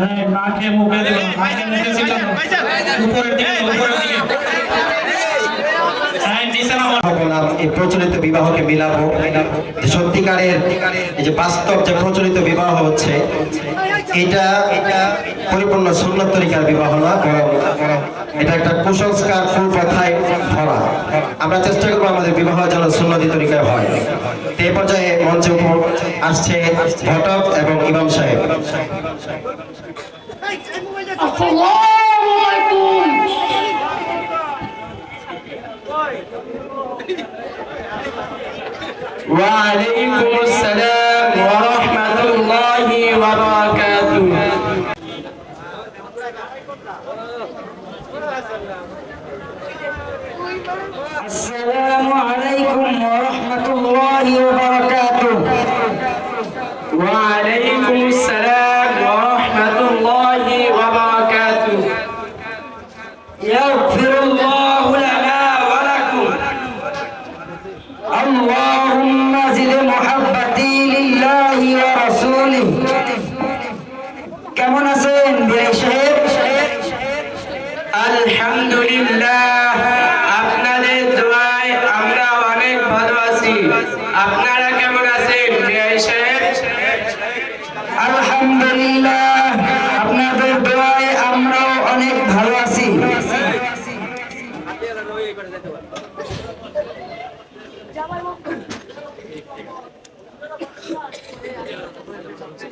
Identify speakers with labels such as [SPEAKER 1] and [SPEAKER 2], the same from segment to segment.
[SPEAKER 1] হ্যাঁ মাঠে মুখে দেবো মাঠে মুখে ছিটানো উপরের দিকে উপরের দিকে। নিচে নামো
[SPEAKER 2] বললাম এই প্রচলিত বিবাহকে মিলাবো। সত্যিকারের যে বাস্তব যে প্রচলিত বিবাহ হচ্ছে এটা এটা পরিপূর্ণ সুন্নত তরিকার বিবাহ না এটা একটা কুসংস্কার কুপ্রথায় ভরা। আমরা চেষ্টা করব আমাদের বিবাহ যেন সুন্নতি তরিকায় হয়। এই পর্যায়ে মঞ্চে উপর আসছে ঘটক এবং ইমাম সাহেব।
[SPEAKER 3] السلام عليكم.
[SPEAKER 2] وعليكم السلام ورحمة الله وبركاته.
[SPEAKER 4] السلام عليكم ورحمة الله وبركاته.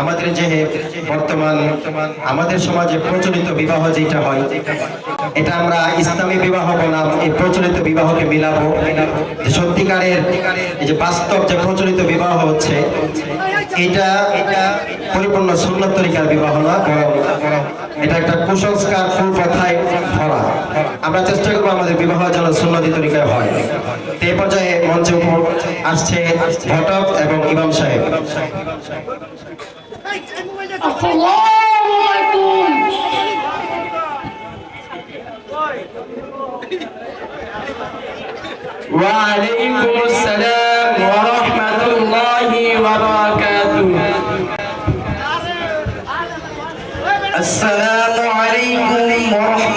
[SPEAKER 2] আমাদের যে বর্তমান, আমাদের সমাজে প্রচলিত বিবাহ যেটা হয়, এটা আমরা ইসলামী বিবাহ বললাম এই প্রচলিত বিবাহকে মিলাবো। সত্যিকারের যে বাস্তব যে প্রচলিত বিবাহ হচ্ছে এটা এটা পরিপূর্ণ সুন্নত তরিকার বিবাহ না বরং এটা একটা কুসংস্কার কুপ্রথায় ভরা আমরা চেষ্টা করবো আমাদের বিবাহ যেন সুন্নতি তরিকায় হয় তো এই পর্যায়ে মঞ্চে উপর আসছে ঘটক এবং ইমাম সাহেব
[SPEAKER 3] আসসালামু আলাইকুম
[SPEAKER 2] وعليكم السلام ورحمة الله وبركاته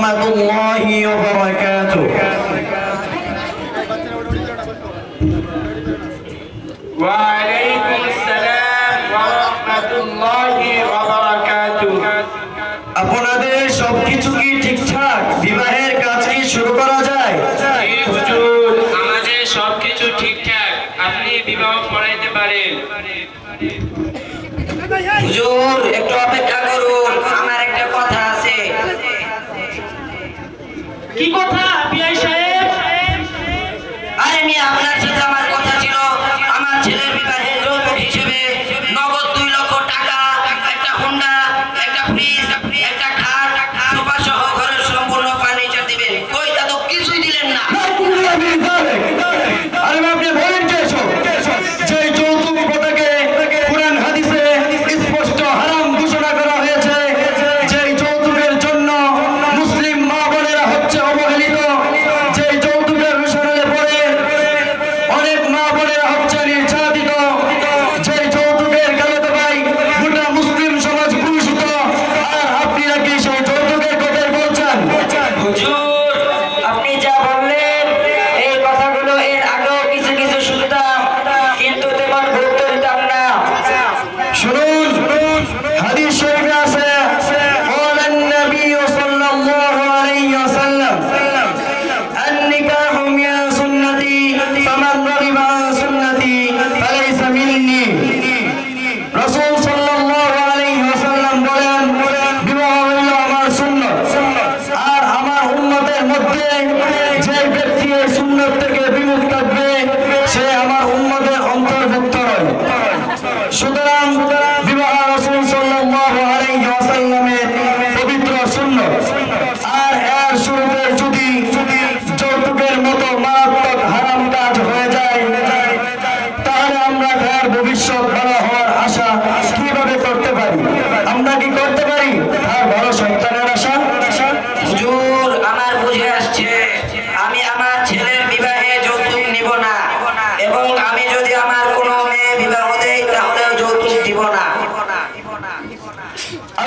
[SPEAKER 2] রহমতুল্লাহি
[SPEAKER 4] আপনাদের সবকিছু কি ঠিকঠাক? বিবাহের কাজ কি শুরু করা যায়?
[SPEAKER 2] আমাদের সবকিছু ঠিকঠাক। আপনি বিবাহ করাইতে পারেন।
[SPEAKER 4] হুজুর একটু অপেক্ষা করুন। আরে মিয়া, আপনার সাথে আমার কথা ছিল। আমার ছেলের বিবাহে হিসেবে নগদ দুই লক্ষ টাকা, একটা হুন্ডা একটা ফ্রিজ একটা
[SPEAKER 5] 경주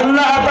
[SPEAKER 6] আল্লাহ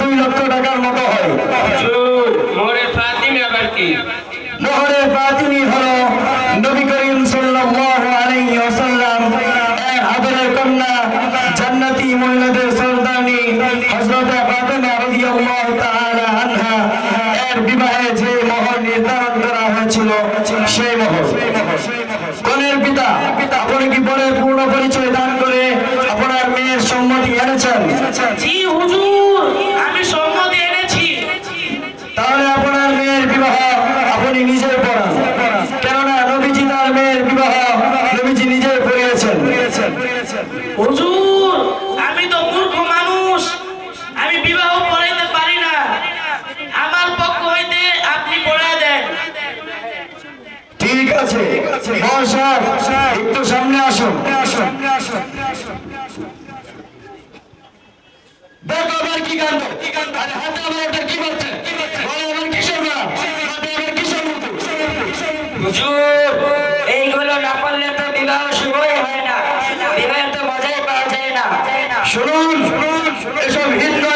[SPEAKER 6] দুই লক্ষ টাকার মতো হয়।
[SPEAKER 7] নহরে ফাতিমি
[SPEAKER 6] হলো নবী করিম সাল্লাল্লাহু আলাইহি ওয়াসাল্লাম এর আদরের কন্যা জান্নাতি মহিলাদের সর্দানি হযরত ফাতিমা রাদিয়াল্লাহু তাআলা আনহা। এর বিবাহে যে মোহর নির্ধারণ করা হয়েছিল সেই মোহর কনের পিতা আপনি কি পরে পূর্ণ পরিচয় দান করে আপনার মেয়ের সম্মতি এনেছেন?
[SPEAKER 5] জি
[SPEAKER 6] रिवीजन
[SPEAKER 5] হুজুর এইগুলো না তো বিবাহ শুভই হয় না। বিবাহ তো মজাই পাওয়া যায় না।
[SPEAKER 6] শুনুন শুনুন। এসব
[SPEAKER 5] হিন্দু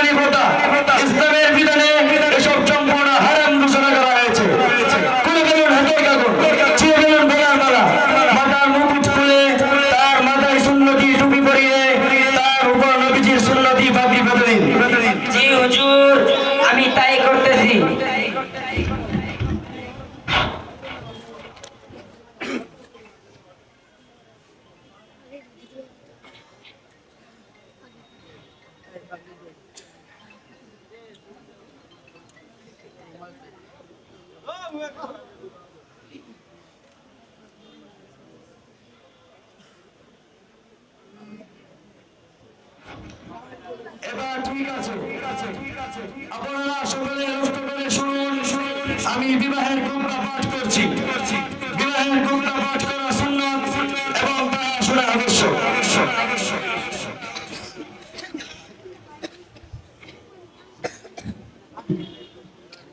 [SPEAKER 5] এবার ঠিক আছে ঠিক
[SPEAKER 6] আছে ঠিক আছে। আপনারা সকলে লক্ষ্য করে শুনুন শুনুন। আমি বিবাহের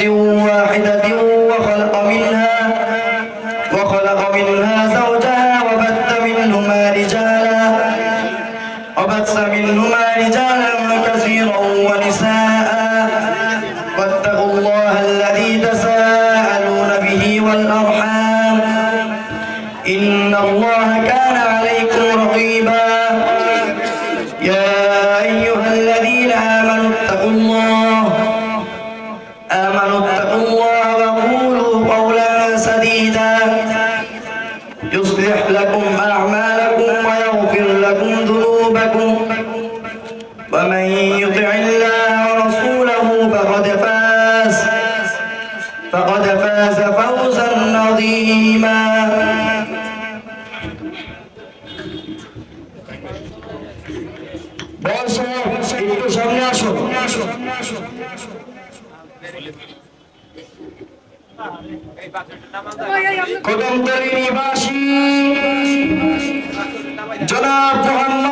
[SPEAKER 6] واحدة. يصلح لكم أعمالكم ويغفر لكم ذنوبكم. ومن يطع الله ورسوله فقد فاز فقد فاز فوزا عظيما. একটু সামনে আসো। এই বাচ্চাটার কদমতলী নিবাসী জনাব মোহাম্মদ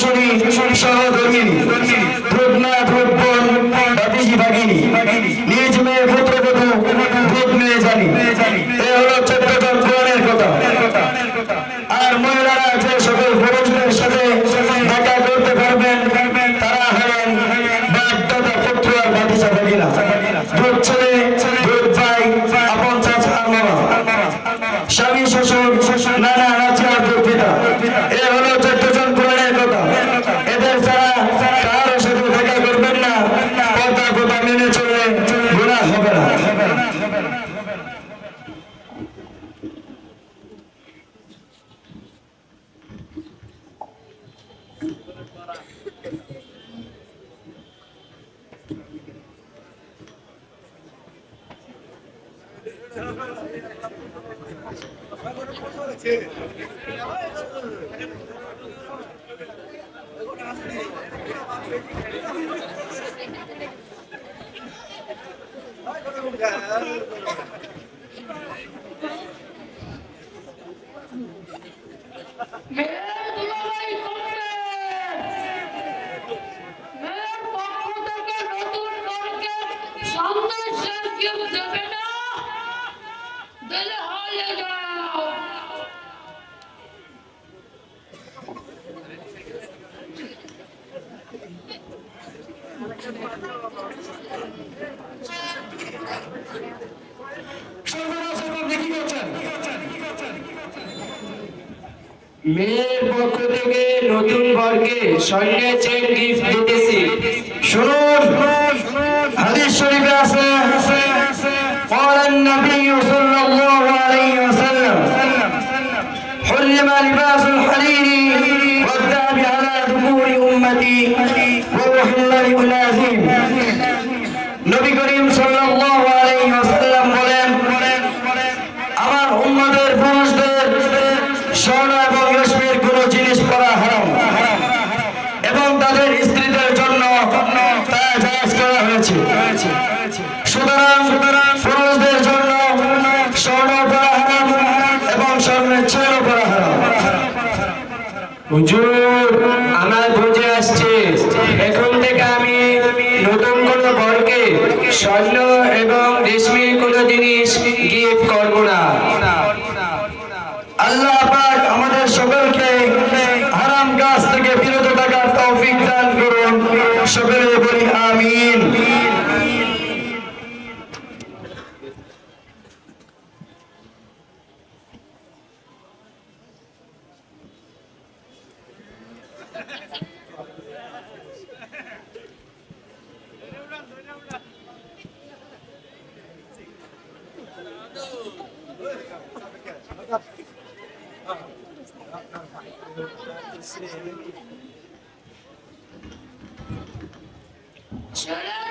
[SPEAKER 6] সুন্দরী সহকর্মী Gracias.
[SPEAKER 3] মেয়ের পক্ষ থেকে নতুন বরকে
[SPEAKER 5] সঙ্গে চেক গিফট দিতেছি
[SPEAKER 8] শুনুন হাদিস শরীফে আছে قال النبي صلى الله عليه وسلم حرم لباس الحرير والذهب على ذكور امتي
[SPEAKER 6] واحل لاولادهم Enjoy Shut up!